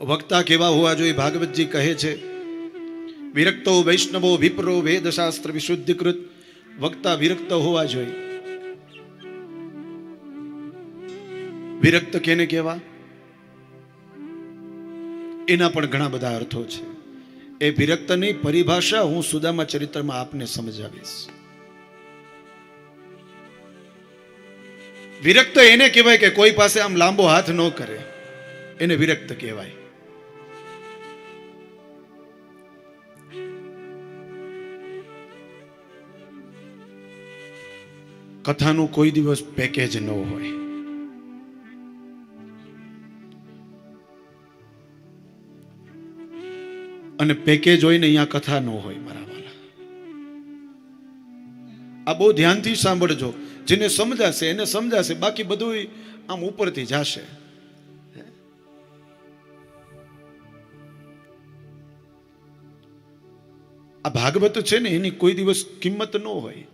વક્તા કેવા હોવા જોઈએ? ભાગવતજી કહે છે, વિરક્તો વૈષ્ણવો વિપ્રો વેદશાસ્ત્ર વિશુદ્ધિકૃત. વક્તા વિરક્ત હોવા જોઈએ. વિરક્ત કેને કહેવા એના પણ ઘણા બધા અર્થો છે. એ વિરક્તની પરિભાષા હું સુદામા ચરિત્રમાં આપને સમજાવીશ. વિરક્ત એને કહેવાય કે કોઈ પાસે આમ લાંબો હાથ ન કરે. એને વિરક્ત કહેવાય. કથાનું કોઈ દિવસ પેકેજ ન હોય. અને પેકેજ હોય ને અહીંયા કથા ન હોય, મારા વાલા. આ બહુ ધ્યાનથી સાંભળજો. જેને સમજાશે, એને સમજાશે, બાકી બધું આમ ઉપરથી જાશે. આ ભાગવત છે ને, એની કોઈ દિવસ કિંમત ન હોય.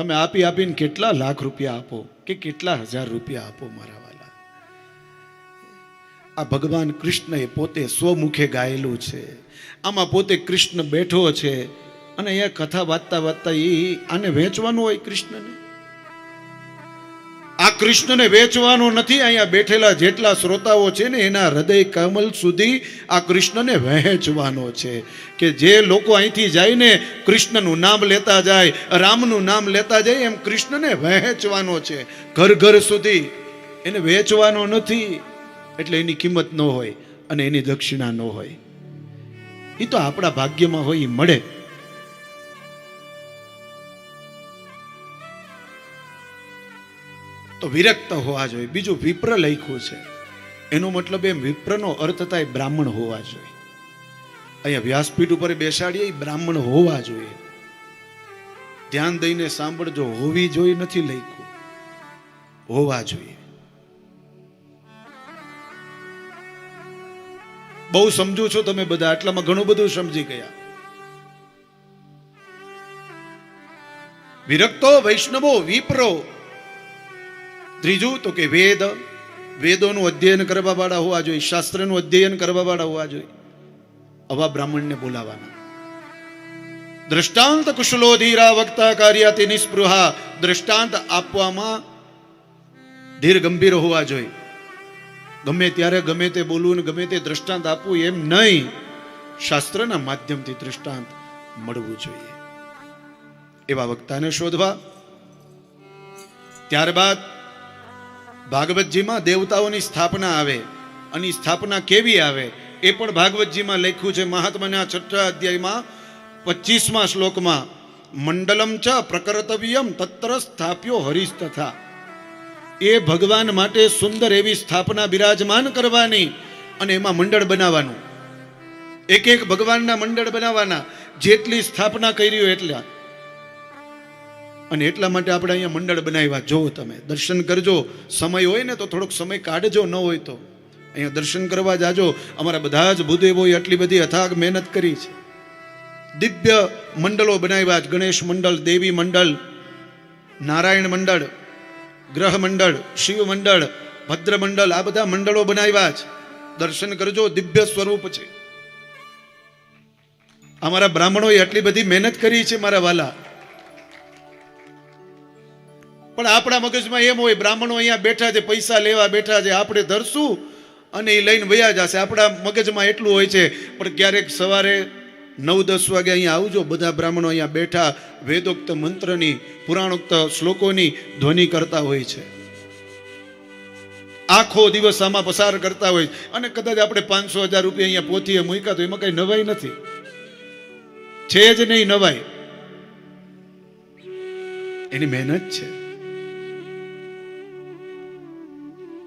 તમે આપી આપીને કેટલા લાખ રૂપિયા આપો કે કેટલા હજાર રૂપિયા આપો મારા વાલા? આ ભગવાન કૃષ્ણએ પોતે સ્વમુખે ગાયેલું છે. આમાં પોતે કૃષ્ણ બેઠો છે અને અહીંયા કથા વાંચતા વાંચતા એ આને વેચવાનું હોય કૃષ્ણને? કૃષ્ણને વેચવાનો નથી. અહીંયા બેઠેલા જેટલા શ્રોતાઓ છે ને, એના હૃદય કમલ સુધી આ કૃષ્ણને વહેંચવાનો છે કે જે લોકો અહીંથી જઈને કૃષ્ણનું નામ લેતા જાય, રામનું નામ લેતા જાય, એમ કૃષ્ણને વહેંચવાનો છે. ઘર ઘર સુધી એને વેચવાનો નથી. એટલે એની કિંમત ન હોય અને એની દક્ષિણા ન હોય. એ તો આપણા ભાગ્યમાં હોય એ મળે. તો વિરક્ત હોવા જોઈએ. બીજું વિપ્ર લખ્યું છે. એનો મતલબ એમ વિપ્રનો અર્થ થાય બ્રાહ્મણ હોવા જોઈએ. અહીંયા વ્યાસપીઠ ઉપર બેસાડીએ બ્રાહ્મણ હોવા જોઈએ. ધ્યાન દઈને સાંભળજો, હોવી જોઈએ નથી લખ્યું. હોવા જોઈએ. બહુ સમજો છો તમે બધા, આટલામાં ઘણું બધું સમજી ગયા. વિરક્તો વૈષ્ણવો, વિપ્રો ત્રીજું તો કે વેદ. વેદોનું અધ્યયન કરવા વાળા હોવા જોઈએ. શાસ્ત્રનું અધ્યયન કરવા વાળા હોવા જોઈએ. આવા બ્રાહ્મણને બોલાવાના. દ્રષ્ટાંત કુશલો ધીરા વક્તા કાર્યાતિ નિસ્પૃહા. દ્રષ્ટાંત આપવામાં ધીર ગંભીર હોવા જોઈએ. ગમે ત્યારે ગમે તે બોલવું ને ગમે તે દ્રષ્ટાંત આપવું એમ નહીં. શાસ્ત્રના માધ્યમથી દ્રષ્ટાંત મળવું જોઈએ. એવા વક્તાને શોધવા. ત્યારબાદ ભાગવતજીમાં દેવતાઓની સ્થાપના આવે અને સ્થાપના કેવી આવે એ પણ ભાગવતજીમાં લખ્યું છે મહાત્માના છઠ્ઠા અધ્યાયમાં પચીસમાં શ્લોકમાં, મંડલમ ચ પ્રકર્તવ્યમ તત્ર સ્થાપ્યો હરીશ તથા એ ભગવાન માટે સુંદર એવી સ્થાપના બિરાજમાન કરવાની અને એમાં મંડળ બનાવવાનું. એક એક ભગવાનના મંડળ બનાવવાના, જેટલી સ્થાપના કરી એટલા. અને એટલા માટે આપણે અહીંયા મંડળ બનાવ્યા. જો તમે, દર્શન કરજો. સમય હોય ને તો થોડોક સમય કાઢજો, ન હોય તો. અહીંયા દર્શન કરવા જાજો. અમારા બધા જ ભૂદેવોએ આટલી બધી અથાગ મહેનત કરી છે. દિવ્ય મંડળો બનાવ્યા છે. ગણેશ મંડળ, દેવી મંડળ, નારાયણ મંડળ, ગ્રહ મંડળ, શિવ મંડળ, ભદ્ર મંડળ, આ બધા મંડળો બનાવ્યા છે. દર્શન કરજો, દિવ્ય સ્વરૂપ છે. અમારા બ્રાહ્મણોએ આટલી બધી મહેનત કરી છે, મારા વાલા. પણ આપણા મગજમાં એમ હોય, બ્રાહ્મણો અહીંયા બેઠા છે, પૈસા લેવા બેઠા છે, આપણે ધરશું અને એ લઈને વયા જશે. આપણા મગજમાં એટલું હોય છે, પણ ક્યારેક સવારે નવ, દસ વાગે અહીંયા આવજો, બધા બ્રાહ્મણો અહીંયા બેઠા વેદોક્ત મંત્રની, પુરાણોક્ત શ્લોકોની ધ્વનિ કરતા હોય છે. આખો દિવસ આમાં પસાર કરતા હોય અને કદાચ આપણે પાંચસો હજાર રૂપિયા અહીંયા પોથીએ મૂક્યા તો એમાં કઈ નવાઈ નથી. છે જ નહીં નવાઈ. એની મહેનત છે.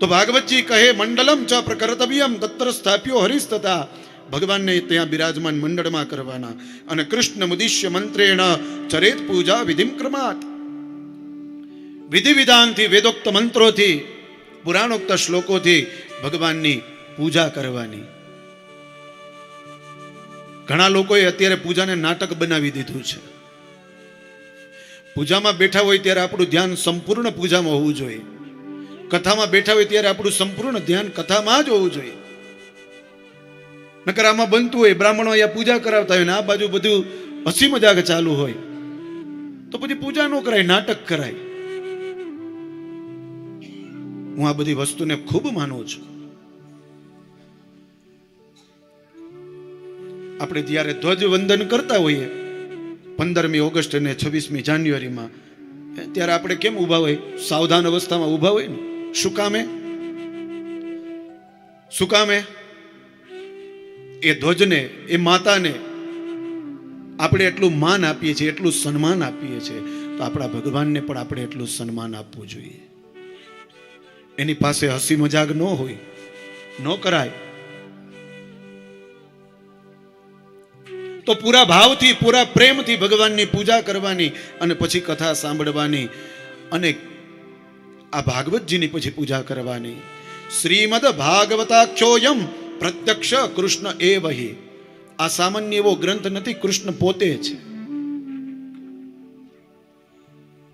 તો ભાગવતજી કહે, મંડલમ ચ પ્રકરતવ્યમ, તત્ર સ્થાપ્યો હરીશ તથા ભગવાનને ત્યાં બિરાજમાન મંડળમાં કરવાના અને કૃષ્ણ મુદિશ્ય મંત્રેણ ચરેત પૂજા વિધિમ ક્રમાત. વિધિ વિધાનથી વેદોક્ત મંત્રોથી, પુરાણોક્ત શ્લોકોથી ભગવાનની પૂજા કરવાની. ઘણા લોકોએ અત્યારે પૂજાને નાટક બનાવી દીધું છે. પૂજામાં બેઠા હોય ત્યારે આપણું ધ્યાન સંપૂર્ણ પૂજામાં હોવું જોઈએ. કથામાં બેઠા હોય ત્યારે આપણું સંપૂર્ણ ધ્યાન કથામાં જ હોવું જોઈએ. નકર આમાં બનતું હોય, બ્રાહ્મણો અહીંયા પૂજા કરાવતા હોય ને આ બાજુ બધું હસી મજાક ચાલુ હોય. તો પછી પૂજા ન કરાય, નાટક કરાય. હું આ બધી વસ્તુને ખૂબ માનું છું. આપણે જ્યારે ધ્વજવંદન કરતા હોઈએ, પંદરમી ઓગસ્ટ અને છવ્વીસમી જાન્યુઆરીમાં ત્યારે આપણે કેમ ઊભા હોય? સાવધાન અવસ્થામાં ઊભા હોય ને? શું કામે શું કામે એ ધ્વજને, એ માતાને આપણે એટલું માન આપીએ છીએ, એટલું સન્માન આપીએ છીએ, તો આપણા ભગવાનને પણ આપણે એટલું સન્માન આપવું જોઈએ. એની પાસે હસી મજાક ન હોય, ન કરાય. તો પૂરા ભાવથી, પૂરા પ્રેમથી ભગવાનની પૂજા કરવાની અને પછી કથા સાંભળવાની અને આ ભાગવતજીની પછી પૂજા કરવાની. શ્રીમદ ભાગવતાખ્યોયમ પ્રત્યક્ષ કૃષ્ણ એ વહી આ સામાન્ય એવો ગ્રંથ નથી, કૃષ્ણ પોતે છે